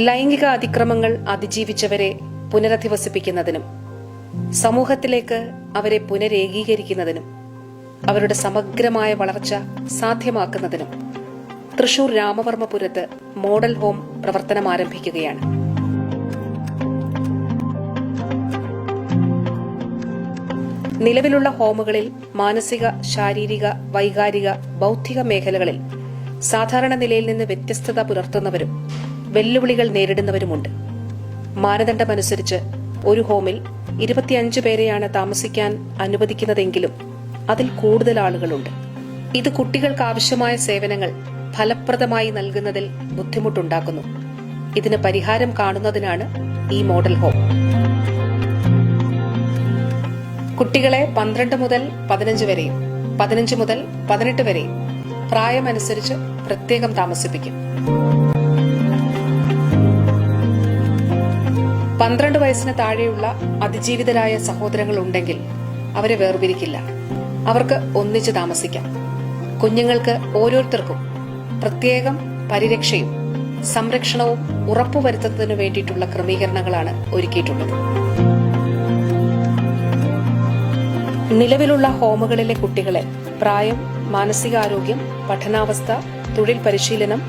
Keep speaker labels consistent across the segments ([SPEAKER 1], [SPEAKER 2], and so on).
[SPEAKER 1] ലൈംഗിക അതിക്രമങ്ങൾ അതിജീവിച്ചവരെ പുനരധിവസിപ്പിക്കുന്നതിനും സമൂഹത്തിലേക്ക് അവരെ പുനരേകീകരിക്കുന്നതിനും അവരുടെ സമഗ്രമായ വളർച്ച സാധ്യമാക്കുന്നതിനും തൃശൂർ രാമവർമ്മപുരത്ത് മോഡൽ ഹോം പ്രവർത്തനം ആരംഭിക്കുകയാണ് നിലവിലുള്ള ഹോമുകളിൽ മാനസിക ശാരീരിക വൈകാരിക ബൗദ്ധിക മേഖലകളിൽ സാധാരണ നിലയിൽ നിന്ന് വ്യത്യസ്തത പുലർത്തുന്നവരും വെല്ലുവിളികൾ നേരിടുന്നവരുമുണ്ട്. മാനദണ്ഡമനുസരിച്ച് ഒരു ഹോമിൽ ഇരുപത്തിയഞ്ച് പേരെയാണ് താമസിക്കാൻ അനുവദിക്കുന്നതെങ്കിലും അതിൽ കൂടുതൽ ആളുകളുണ്ട്. ഇത് കുട്ടികൾക്ക് ആവശ്യമായ സേവനങ്ങൾ ഫലപ്രദമായി നൽകുന്നതിൽ ബുദ്ധിമുട്ടുണ്ടാക്കുന്നു. ഇതിന് പരിഹാരം കാണുന്നതിനാണ് ഈ മോഡൽ ഹോം. കുട്ടികളെ പന്ത്രണ്ട് മുതൽ പതിനഞ്ച് വരെയും പതിനഞ്ച് മുതൽ പതിനെട്ട് വരെയും പ്രായമനുസരിച്ച് പ്രത്യേകം താമസിപ്പിക്കും. പന്ത്രണ്ട് വയസ്സിന് താഴെയുള്ള അതിജീവിതരായ സഹോദരങ്ങൾ ഉണ്ടെങ്കിൽ അവരെ വേർപിരിക്കില്ല. അവർക്ക് ഒന്നിച്ച് താമസിക്കാം. കുഞ്ഞുങ്ങൾക്ക് ഓരോരുത്തർക്കും പ്രത്യേകം പരിരക്ഷയും സംരക്ഷണവും ഉറപ്പുവരുത്തുന്നതിനു വേണ്ടിയിട്ടുള്ള ക്രമീകരണങ്ങളാണ് ഒരുക്കിയിട്ടുള്ളത്. നിലവിലുള്ള ഹോമുകളിലെ കുട്ടികളെ പ്രായം മാനസികാരോഗ്യം പഠനാവസ്ഥ തൊഴിൽ പരിശീലനം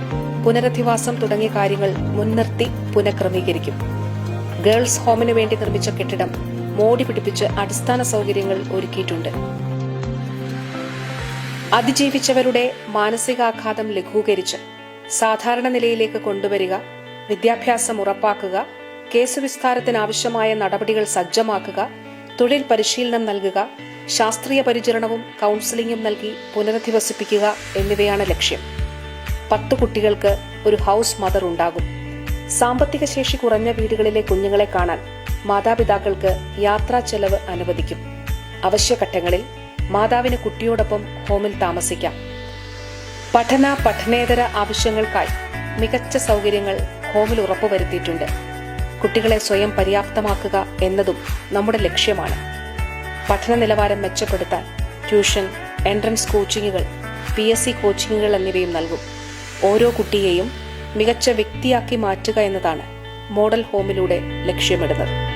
[SPEAKER 1] പുനരധിവാസം തുടങ്ങിയ കാര്യങ്ങൾ മുൻനിർത്തി പുനഃക്രമീകരിക്കും. ഗേൾസ് ഹോമിന് വേണ്ടി നിർമ്മിച്ച കെട്ടിടം മോടി പിടിപ്പിച്ച് അടിസ്ഥാന സൗകര്യങ്ങൾ ഒരുക്കിയിട്ടുണ്ട്. അതിജീവിച്ചവരുടെ മാനസികാഘാതം ലഘൂകരിച്ച് സാധാരണ നിലയിലേക്ക് കൊണ്ടുവരിക വിദ്യാഭ്യാസം ഉറപ്പാക്കുക കേസ് വിസ്താരത്തിനാവശ്യമായ നടപടികൾ സജ്ജമാക്കുക തൊഴിൽ പരിശീലനം നൽകുക ശാസ്ത്രീയ പരിചരണവും കൌൺസിലിംഗും നൽകി പുനരധിവസിപ്പിക്കുക എന്നിവയാണ് ലക്ഷ്യം. പത്ത് കുട്ടികൾക്ക് ഒരു ഹൌസ് മദർ ഉണ്ടാകും. സാമ്പത്തിക ശേഷി കുറഞ്ഞ വീടുകളിലെ കുഞ്ഞുങ്ങളെ കാണാൻ മാതാപിതാക്കൾക്ക് യാത്രാ ചെലവ് അനുവദിക്കും. അവശ്യഘട്ടങ്ങളിൽ മാതാവിന് കുട്ടിയോടൊപ്പം ഹോമിൽ താമസിക്കാം. പഠന പഠനേതര ആവശ്യങ്ങൾക്കായി മികച്ച സൗകര്യങ്ങൾ ഹോമിൽ ഉറപ്പുവരുത്തിയിട്ടുണ്ട്. കുട്ടികളെ സ്വയം പര്യാപ്തമാക്കുക എന്നതും നമ്മുടെ ലക്ഷ്യമാണ്. പഠന നിലവാരം മെച്ചപ്പെടുത്താൻ ട്യൂഷൻ എൻട്രൻസ് കോച്ചിങ്ങുകൾ പി എസ് സി കോച്ചിങ്ങുകൾ എന്നിവയും നൽകും. ഓരോ കുട്ടിയെയും മികച്ച വ്യക്തിയാക്കി മാറ്റുക എന്നതാണ് മോഡൽ ഹോമിലൂടെ ലക്ഷ്യമിടുന്നത്.